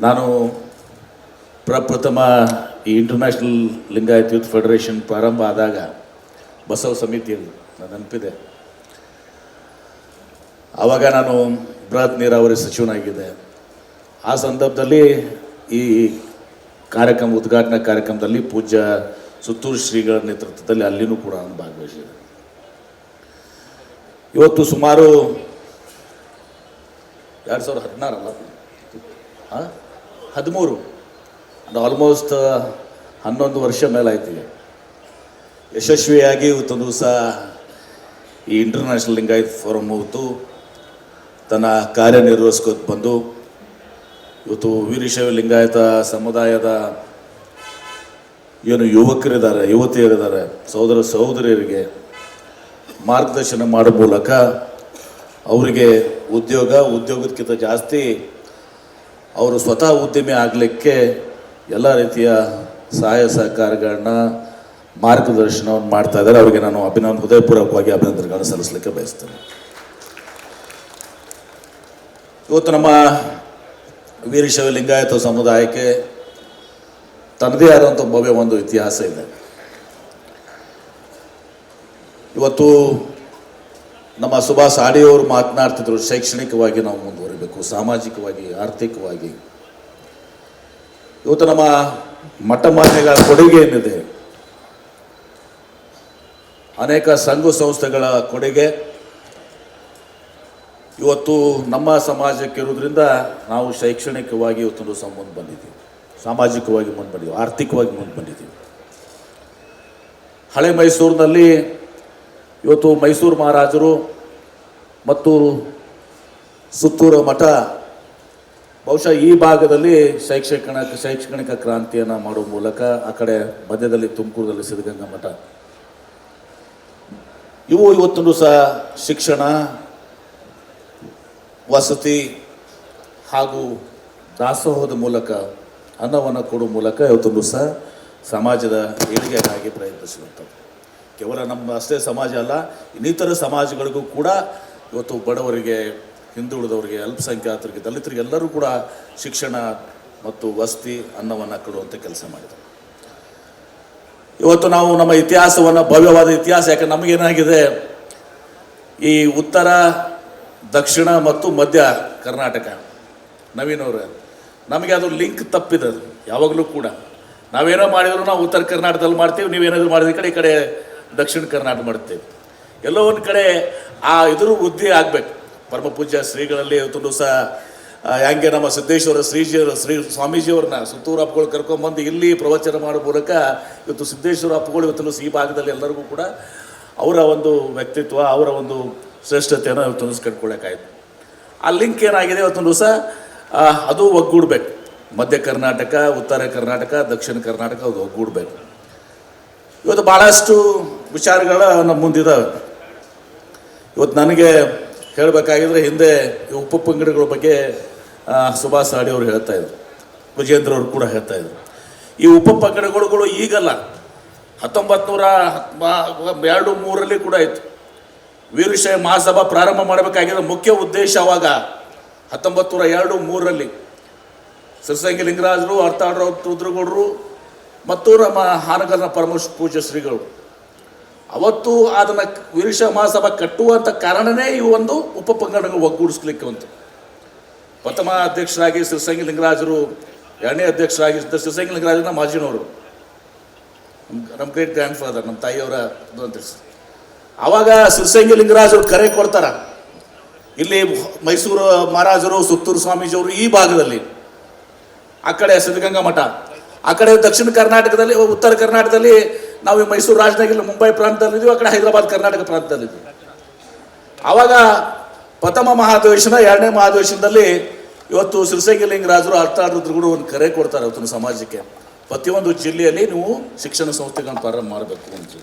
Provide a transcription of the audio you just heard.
ನಾನು ಪ್ರಪ್ರಥಮ ಈ ಇಂಟರ್ನ್ಯಾಷನಲ್ ಲಿಂಗಾಯತ್ ಯೂತ್ ಫೆಡರೇಷನ್ ಪ್ರಾರಂಭ ಆದಾಗ ಬಸವ ಸಮಿತಿಯಲ್ಲಿ ನಾನು ನೆನಪಿದೆ. ಆವಾಗ ನಾನು ಬೃಹತ್ ನೀರಾವರಿ ಸಚಿವನಾಗಿದ್ದೆ. ಆ ಸಂದರ್ಭದಲ್ಲಿ ಈ ಕಾರ್ಯಕ್ರಮ, ಉದ್ಘಾಟನಾ ಕಾರ್ಯಕ್ರಮದಲ್ಲಿ ಪೂಜ್ಯ ಸುತ್ತೂರು ಶ್ರೀಗಳ ನೇತೃತ್ವದಲ್ಲಿ ಅಲ್ಲಿನೂ ಕೂಡ ನಾನು ಭಾಗವಹಿಸಿದೆ ಇವತ್ತು ಸುಮಾರು ಎರಡು ಸಾವಿರದ ಹದಿನಾರಲ್ಲ? ಹಾಂ? ಹದಿಮೂರು. ಆಲ್ಮೋಸ್ಟ್ ಹನ್ನೊಂದು ವರ್ಷ ಮೇಲಾಯ್ತು. ಯಶಸ್ವಿಯಾಗಿ ಇವತ್ತು ದಿವಸ ಈ ಇಂಟರ್ನ್ಯಾಷನಲ್ ಲಿಂಗಾಯತ್ ಫೋರಮ್ ಹೋಗ್ತು ತನ್ನ ಕಾರ್ಯನಿರ್ವಹಿಸ್ಕೊತ ಬಂದು, ಇವತ್ತು ವೀರಶೈವ ಲಿಂಗಾಯತ ಸಮುದಾಯದ ಏನು ಯುವಕರಿದ್ದಾರೆ, ಯುವತಿಯರಿದ್ದಾರೆ, ಸಹೋದರ ಸಹೋದರಿಯರಿಗೆ ಮಾರ್ಗದರ್ಶನ ಮಾಡೋ ಮೂಲಕ ಅವರಿಗೆ ಉದ್ಯೋಗ, ಉದ್ಯೋಗಕ್ಕಿಂತ ಜಾಸ್ತಿ ಅವರು ಸ್ವತಃ ಉದ್ಯಮಿ ಆಗಲಿಕ್ಕೆ ಎಲ್ಲ ರೀತಿಯ ಸಹಾಯ ಸಹಕಾರಗಳನ್ನ ಮಾರ್ಗದರ್ಶನವನ್ನು ಮಾಡ್ತಾ ಇದ್ದಾರೆ. ಅವರಿಗೆ ನಾನು ಅಭಿನಂದ ಹೃದಯಪೂರ್ವಕವಾಗಿ ಅಭಿನಂದನೆಗಳನ್ನು ಸಲ್ಲಿಸಲಿಕ್ಕೆ ಬಯಸ್ತೇನೆ. ಇವತ್ತು ನಮ್ಮ ವೀರಶೈವ ಲಿಂಗಾಯತ ಸಮುದಾಯಕ್ಕೆ ತನ್ನದೇ ಆದಂಥ ಭವ್ಯ ಒಂದು ಇತಿಹಾಸ ಇದೆ. ಇವತ್ತು ನಮ್ಮ ಸುಭಾಷ್ ಆಡಿಯವರು ಮಾತನಾಡ್ತಿದ್ರು, ಶೈಕ್ಷಣಿಕವಾಗಿ ನಾವು ಮುಂದುವರಿಬೇಕು, ಸಾಮಾಜಿಕವಾಗಿ, ಆರ್ಥಿಕವಾಗಿ. ಇವತ್ತು ನಮ್ಮ ಮಠ ಮಾನ್ಯಗಳ ಕೊಡುಗೆ ಏನಿದೆ? ಅನೇಕ ಸಂಘ ಸಂಸ್ಥೆಗಳ ಕೊಡುಗೆ. ಇವತ್ತು ನಮ್ಮ ಸಮಾಜಕ್ಕೆ ಇರೋದ್ರಿಂದ ನಾವು ಶೈಕ್ಷಣಿಕವಾಗಿ ಇವತ್ತೊಂದು ಸಹ ಮುಂದೆ ಬಂದಿದ್ದೀವಿ. ಸಾಮಾಜಿಕವಾಗಿ ಮುಂದೆ ಬಂದಿದ್ದೀವಿ, ಆರ್ಥಿಕವಾಗಿ ಮುಂದೆ ಬಂದಿದ್ದೀವಿ. ಹಳೆ ಮೈಸೂರಿನಲ್ಲಿ ಇವತ್ತು ಮೈಸೂರು ಮಹಾರಾಜರು ಮತ್ತು ಸುತ್ತೂರು ಮಠ, ಬಹುಶಃ ಈ ಭಾಗದಲ್ಲಿ ಶೈಕ್ಷಣಿಕ ಶೈಕ್ಷಣಿಕ ಕ್ರಾಂತಿಯನ್ನು ಮಾಡುವ ಮೂಲಕ ಆ ಕಡೆ ಮಧ್ಯದಲ್ಲಿ ತುಮಕೂರಲ್ಲಿ ಸಿದ್ಧಗಂಗಾ ಮಠ. ಇವು ಇವತ್ತೊಂದು ಸಹ ಶಿಕ್ಷಣ, ವಸತಿ ಹಾಗೂ ದಾಸೋಹದ ಮೂಲಕ, ಅನ್ನವನ್ನು ಕೊಡುವ ಮೂಲಕ ಇವತ್ತೊಂದು ಸಹ ಸಮಾಜದ ಏಳಿಗೆಗಾಗಿ ಪ್ರಯತ್ನಿಸುವಂಥದ್ದು. ಕೇವಲ ನಮ್ಮ ಅಷ್ಟೇ ಸಮಾಜ ಅಲ್ಲ, ಇನ್ನಿತರ ಸಮಾಜಗಳಿಗೂ ಕೂಡ ಇವತ್ತು ಬಡವರಿಗೆ, ಹಿಂದುಳಿದವರಿಗೆ, ಅಲ್ಪಸಂಖ್ಯಾತರಿಗೆ, ದಲಿತರಿಗೆ ಎಲ್ಲರೂ ಕೂಡ ಶಿಕ್ಷಣ ಮತ್ತು ವಸತಿ ಅನ್ನವನ್ನು ಕೊಡುವಂಥ ಕೆಲಸ ಮಾಡಿದರು. ಇವತ್ತು ನಾವು ನಮ್ಮ ಇತಿಹಾಸವನ್ನು, ಭವ್ಯವಾದ ಇತಿಹಾಸ ಯಾಕೆ ನಮಗೇನಾಗಿದೆ, ಈ ಉತ್ತರ, ದಕ್ಷಿಣ ಮತ್ತು ಮಧ್ಯ ಕರ್ನಾಟಕ ನವೀನ್ ಅವರೇ ನಮಗೆ ಅದು ಲಿಂಕ್ ತಪ್ಪಿದೆ ಯಾವಾಗಲೂ ಕೂಡ. ನಾವೇನೋ ಮಾಡಿದ್ರು ನಾವು ಉತ್ತರ ಕರ್ನಾಟಕದಲ್ಲಿ ಮಾಡ್ತೀವಿ, ನೀವೇನಾದರೂ ಮಾಡಿದ ಈ ಕಡೆ ಈ ಕಡೆ ದಕ್ಷಿಣ ಕರ್ನಾಟಕ ಮಾಡ್ತೇವೆ ಎಲ್ಲೋ ಒಂದು ಕಡೆ ಆ ಎದುರು ಬುದ್ಧಿ ಆಗಬೇಕು. ಪರಮ ಪೂಜ್ಯ ಶ್ರೀಗಳಲ್ಲಿ ಇವತ್ತು ಸಹ ಹ್ಯಾಂಗೆ ನಮ್ಮ ಸಿದ್ದೇಶ್ವರ ಶ್ರೀಜಿಯವರು, ಶ್ರೀ ಸ್ವಾಮೀಜಿಯವ್ರನ್ನ ಸುತ್ತೂರು ಹಬ್ಬಗಳು ಕರ್ಕೊಂಬಂದು ಇಲ್ಲಿ ಪ್ರವಚನ ಮಾಡೋ ಮೂಲಕ ಇವತ್ತು ಸಿದ್ದೇಶ್ವರ ಅಪ್ಪಗಳು ಇವತ್ತು ಈ ಭಾಗದಲ್ಲಿ ಎಲ್ಲರಿಗೂ ಕೂಡ ಅವರ ಒಂದು ವ್ಯಕ್ತಿತ್ವ, ಅವರ ಒಂದು ಶ್ರೇಷ್ಠತೆಯನ್ನು ಇವತ್ತು ಕಟ್ಕೊಳ್ಳೋಕ್ಕಾಯ್ತು ಆ ಲಿಂಕ್ ಏನಾಗಿದೆ ಇವತ್ತು ದಿವಸ? ಅದು ಒಗ್ಗೂಡ್ಬೇಕು. ಮಧ್ಯ ಕರ್ನಾಟಕ, ಉತ್ತರ ಕರ್ನಾಟಕ, ದಕ್ಷಿಣ ಕರ್ನಾಟಕ ಅದು ಒಗ್ಗೂಡ್ಬೇಕು. ಇವತ್ತು ಭಾಳಷ್ಟು ವಿಚಾರಗಳ ನಮ್ಮ ಮುಂದಿದ್ದಾವೆ ಇವತ್ತು ನನಗೆ ಹೇಳಬೇಕಾಗಿದ್ರೆ ಹಿಂದೆ ಉಪ್ಪು ಉಪ ಪಂಗಡಗಳ ಬಗ್ಗೆ ಸುಭಾಷ್ ಅಡಿ ಅವರು ಹೇಳ್ತಾ ಇದ್ರು. ವಿಜೇಂದ್ರ ಅವರು ಕೂಡ ಹೇಳ್ತಾ ಇದ್ರು. ಈ ಉಪ ಪಂಗಡಗಳು ಈಗಲ್ಲ ಹತ್ತೊಂಬತ್ತು ನೂರ ಎರಡು ಮೂರರಲ್ಲಿ ಕೂಡ ಇತ್ತು ವೀರಶೈವ ಮಹಾಸಭಾ ಪ್ರಾರಂಭ ಮಾಡಬೇಕಾಗಿರೋ ಮುಖ್ಯ ಉದ್ದೇಶ ಅವಾಗ ಹತ್ತೊಂಬತ್ತು ನೂರ ಎರಡು ಮೂರರಲ್ಲಿ ಸಿರಸಂಗಿ ಲಿಂಗರಾಜರು ಅರ್ಥಾಡ್ರ ರುದ್ರಗೌಡರು ಮತ್ತು ನಮ್ಮ ಹಾನಗಲ್ನ ಪರಮೇಶ್ ಪೂಜ್ಯ ಶ್ರೀಗಳು. ಅವತ್ತು ಅದನ್ನು ವೀರಶೈವ ಮಹಾಸಭಾ ಕಟ್ಟುವಂಥ ಕಾರಣನೇ ಈ ಒಂದು ಉಪ ಪಂಗಡಗಳು ಒಗ್ಗೂಡಿಸ್ಲಿಕ್ಕೆ ಬಂತು. ಪ್ರಥಮ ಅಧ್ಯಕ್ಷರಾಗಿ ಸಿರಸಂಗಿ ಲಿಂಗರಾಜರು, ಎರಡನೇ ಅಧ್ಯಕ್ಷರಾಗಿ ಸಿರಸಂಗಿ ಲಿಂಗರಾಜನ ಮಾಜಿನವರು. ನಮ್ಮ ಗ್ರೇಟ್ ಗ್ರ್ಯಾಂಡ್ ಫಾದರ್ ನಮ್ಮ ತಾಯಿಯವರ ಅಂತ ಆವಾಗ ಸಿರಸಂಗಿ ಲಿಂಗರಾಜರು ಕರೆ ಕೊಡ್ತಾರ. ಇಲ್ಲಿ ಮೈಸೂರು ಮಹಾರಾಜರು, ಸುತ್ತೂರು ಸ್ವಾಮೀಜಿಯವರು ಈ ಭಾಗದಲ್ಲಿ. ಆ ಕಡೆ ಸಿದ್ಧಗಂಗಾ ಮಠ, ಆ ಕಡೆ ದಕ್ಷಿಣ ಕರ್ನಾಟಕದಲ್ಲಿ, ಉತ್ತರ ಕರ್ನಾಟಕದಲ್ಲಿ ನಾವು ಈ ಮೈಸೂರು ರಾಜಧಾನಿ ಮುಂಬೈ ಪ್ರಾಂತದಲ್ಲಿದ್ದೀವಿ ಆ ಕಡೆ ಹೈದರಾಬಾದ್ ಕರ್ನಾಟಕ ಪ್ರಾಂತದಲ್ಲಿದ್ದೀವಿ ಆವಾಗ ಪ್ರಥಮ ಮಹಾಧಿವೇಶನ, ಎರಡನೇ ಮಹಾಧಿವೇಶನದಲ್ಲಿ ಇವತ್ತು ಸಿರಸಂಗಿ ಲಿಂಗರಾಜರು ಕೂಡ ಒಂದು ಕರೆ ಕೊಡ್ತಾರೆ ಇವತ್ತಿನ ಸಮಾಜಕ್ಕೆ. ಪ್ರತಿಯೊಂದು ಜಿಲ್ಲೆಯಲ್ಲಿ ನೀವು ಶಿಕ್ಷಣ ಸಂಸ್ಥೆಗಳನ್ನು ಪ್ರಾರಂಭ ಮಾಡಬೇಕು ಅಂತ